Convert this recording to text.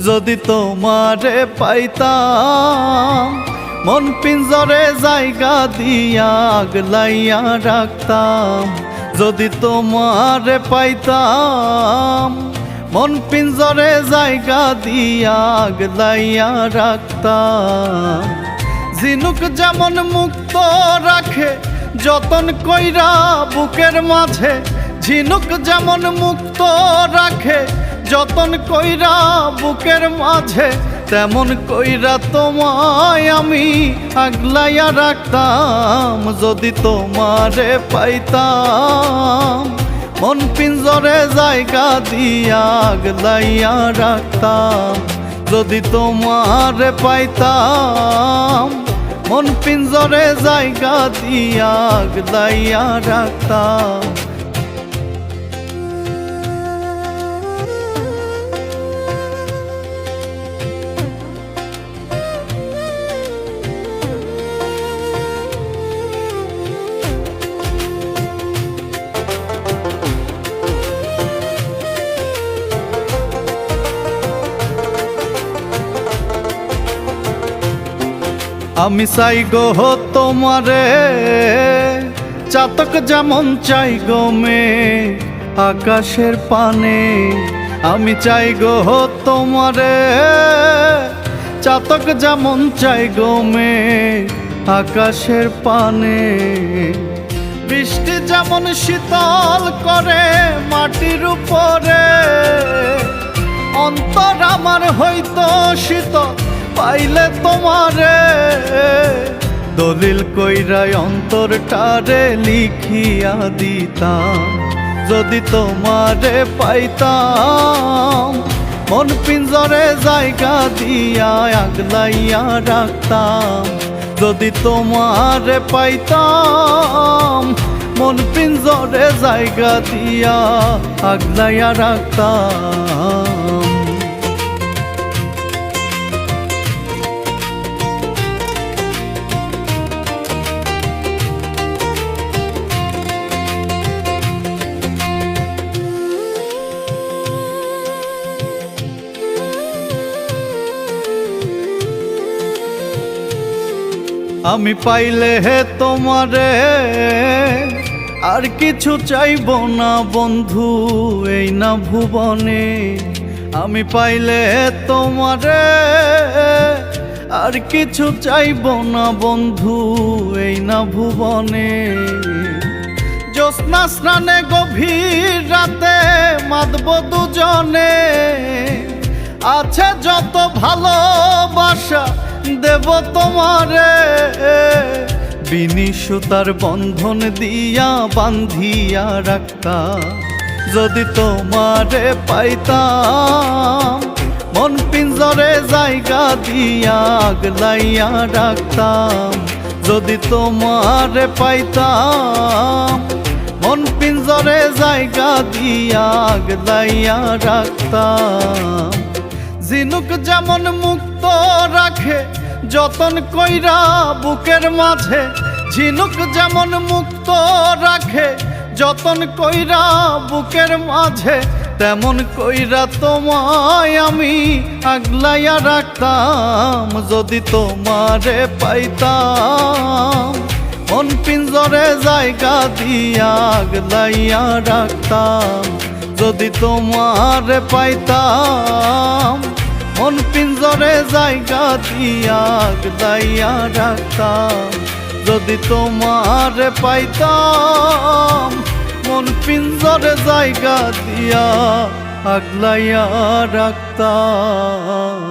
যদি তোমারে পাইতাম, মন পিঞ্জরে জায়গা দিয়া আগলাইয়া রাখতাম। যদি তোমারে পাইতাম, মন পিঞ্জরে জায়গা দিয়া আগলাইয়া রাখতাম। ঝিনুক যেমন মুক্ত রাখে, যতন কইরা বুকের মাঝে, ঝিনুক যেমন মুক্ত রাখে যতন কইরা বুকের মাঝে, তেমন কইরা তোমায় আমি আগলাইয়া রাখতাম। যদি তোমারে পাইতাম, মন পিঞ্জরে জায়গা দিয়া আগলাইয়া রাখতাম। যদি তোমারে পাইতাম, মন পিঞ্জরে জায়গা দিয়া আগলাইয়া রাখতাম। আমি চাই গো তোমারে। চাতক যেমন চাই গো মে আকাশের পানে। আমি চাই গো তোমারে। চাতক যেমন চাই গো মে আকাশের পানে। বৃষ্টি যেমন শীতল করে মাটির উপরে। অন্তর আমার হইতো শীতল। পাইলে তোমারে, দলিল কইরাই অন্তরটারে লিখিয়া দিতাম। যদি তোমারে পাইতাম, মন পিঞ্জরে জায়গা দিয়া আগলাইয়া রাখতাম। যদি তোমারে পাইতাম, মন পিঞ্জরে জায়গা দিয়া আগলাইয়া রাখতাম। আমি পাইলে হে তোমারে, আর কিছু চাইব না বন্ধু, এই না ভুবনে। আমি পাইলে তোমারে, আর কিছু চাইব না বন্ধু, এই না ভুবনে। জ্যোৎস্না স্নানে গভীর রাতে মাতব দুজনে। আছে যত ভালোবাসা দেব তোমারে। বিনি সুতার বন্ধন দিয়া বান্ধিয়া রাখতাম যদি তোমারে পাইতাম, মন পিঞ্জরে জায়গা দিয়া আগলাইয়া রাখতাম। যদি তোমারে পাইতাম, মন পিঞ্জরে জায়গা দিয়া আগলাইয়া রাখতাম। জিনুক যেমন মুক্ত রাখে যতন কইরা বুকের মাঝে, ঝিনুক যেমন মুক্ত রাখে, যতন কইরা বুকের মাঝে, তেমন কইরা তোমায় আমি আগলাইয়া রাখতাম, যদি তোমারে পাইতাম। মন পিঞ্জরে জায়গা দিয়া আগলাইয়া রাখতাম, যদি তোমারে পাইতাম। মন পিঞ্জরে জায়গা দিয়া আগলাইয়া রাখতাম যদি তোমার পাইতাম, মন পিঞ্জরে জায়গা দিয়া আগলাইয়া রাখতাম